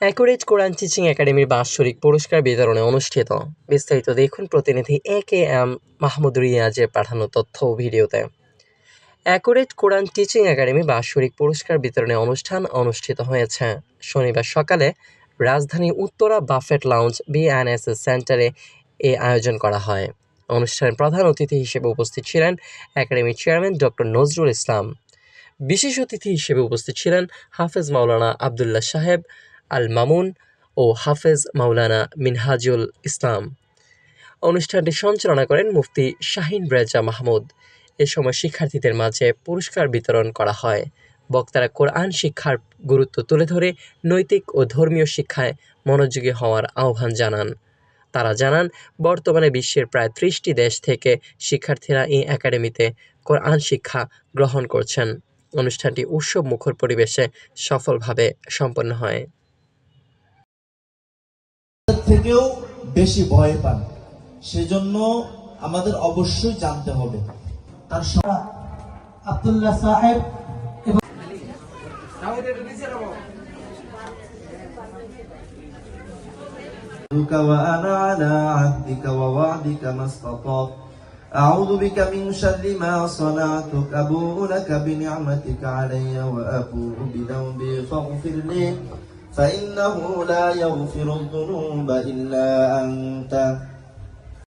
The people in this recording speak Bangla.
অ্যাকুরেট কোরআন টিচিং একাডেমির বাৎসরিক পুরস্কার বিতরণে অনুষ্ঠিত। বিস্তারিত দেখুন প্রতিনিধি এ কে এম মাহমুদ রিয়াজের পাঠানো তথ্য ও ভিডিওতে। অ্যাকুরেট কোরআন টিচিং একাডেমি বাৎসরিক পুরস্কার বিতরণে অনুষ্ঠান অনুষ্ঠিত হয়েছে। শনিবার সকালে রাজধানী উত্তরা বাফেট লাউঞ্জ বিএনএসএস সেন্টারে এ আয়োজন করা হয়। অনুষ্ঠানের প্রধান অতিথি হিসেবে উপস্থিত ছিলেন একাডেমির চেয়ারম্যান ডক্টর নজরুল ইসলাম। বিশেষ অতিথি হিসেবে উপস্থিত ছিলেন হাফেজ মাওলানা আবদুল্লাহ সাহেব আল মামুন ও হাফেজ মাওলানা মিনহাজুল ইসলাম। অনুষ্ঠানটি সঞ্চালনা করেন মুফতি শাহিন রেজা মাহমুদ। এ সময় শিক্ষার্থীদের মাঝে পুরস্কার বিতরণ করা হয়। বক্তারা কোরআন শিক্ষার গুরুত্ব তুলে ধরে নৈতিক ও ধর্মীয় শিক্ষায় মনোযোগী হওয়ার আহ্বান জানান। তারা জানান, বর্তমানে বিশ্বের প্রায় ত্রিশটি দেশ থেকে শিক্ষার্থীরা এই একাডেমিতে কোরআন শিক্ষা গ্রহণ করছেন। অনুষ্ঠানটি উৎসব মুখর পরিবেশে সফলভাবে সম্পন্ন হয়। থেকেও বেশি ভয় পান সেজন্য আমাদের অবশ্যই জানতে হবে তার স- আব্দুল্লাহ সাহেব أسألك وأنا على عهدك ووعدك ما استطعت أعوذ بك من شر ما صنعتك أبوء لك بنعمتك علي وأبوء بذنبي فاغفر لي فإنه لا يغفر الذنوب إلا أنت.